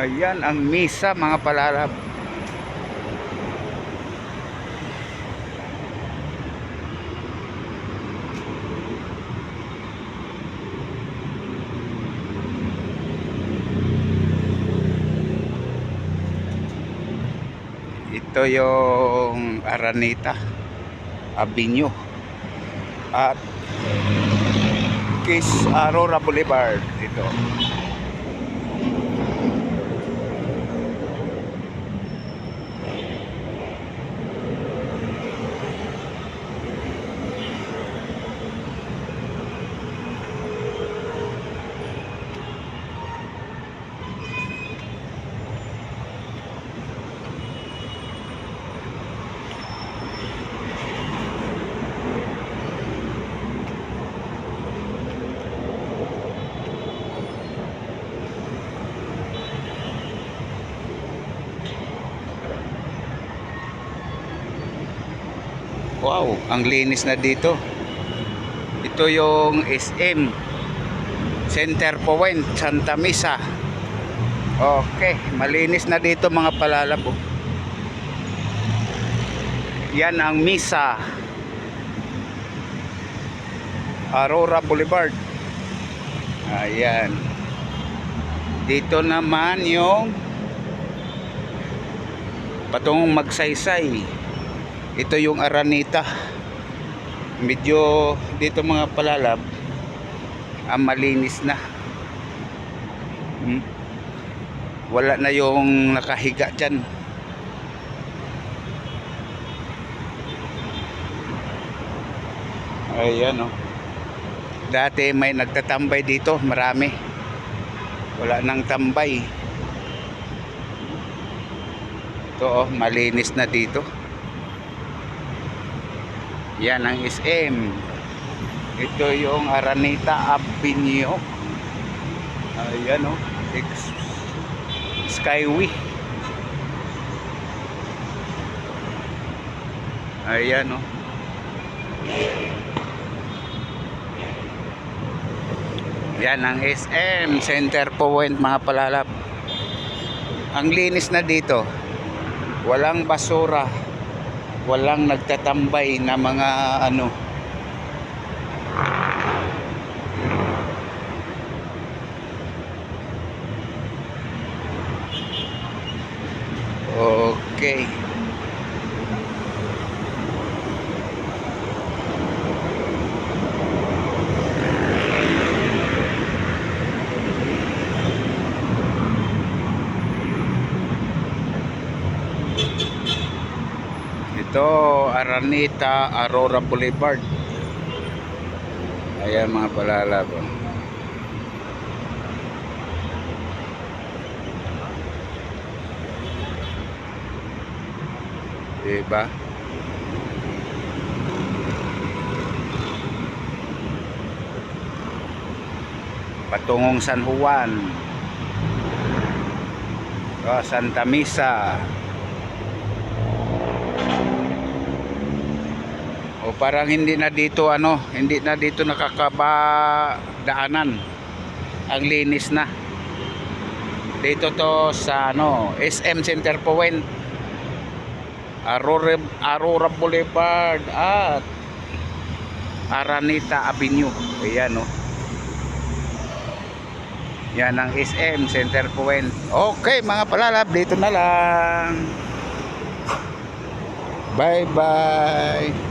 Ayan ang misa mga palalab. Ito yung Araneta Avenue at Kiss Aurora Boulevard ito. Wow, ang linis na dito. Ito yung SM Center Point, Santa Misa. Okay, malinis na dito mga palalabo. Yan ang Misa. Aurora Boulevard. Ayan. Dito naman yung patungong magsaysay. Ito yung Aranita. Medyo dito mga palalab ang malinis na. Hmm? Wala na yung nakahiga dyan. Ayan oh. Dati may nagtatambay dito, marami. Wala nang tambay. Ito oh, malinis na dito. Yan ang SM. Ito yung Araneta Avenue. Ayan o. Oh. Skyway. Ayan o. Oh. Yan ang SM Center Point mga palalap. Ang linis na dito. Walang basura walang nagtatambay na mga ano Okay. Ito, Araneta Aurora Boulevard. Ayan mga palalab. oh. Diba? Patungong San Juan. Oh, Santa Misa. O parang hindi na dito ano, hindi na dito nakakaba daanan. Ang linis na. Dito to sa ano, SM Center Point. Aurora, Aurora Boulevard at Araneta Avenue. Ayan oh. Yan ang SM Center Point. Okay mga palalab, dito na lang. Bye bye.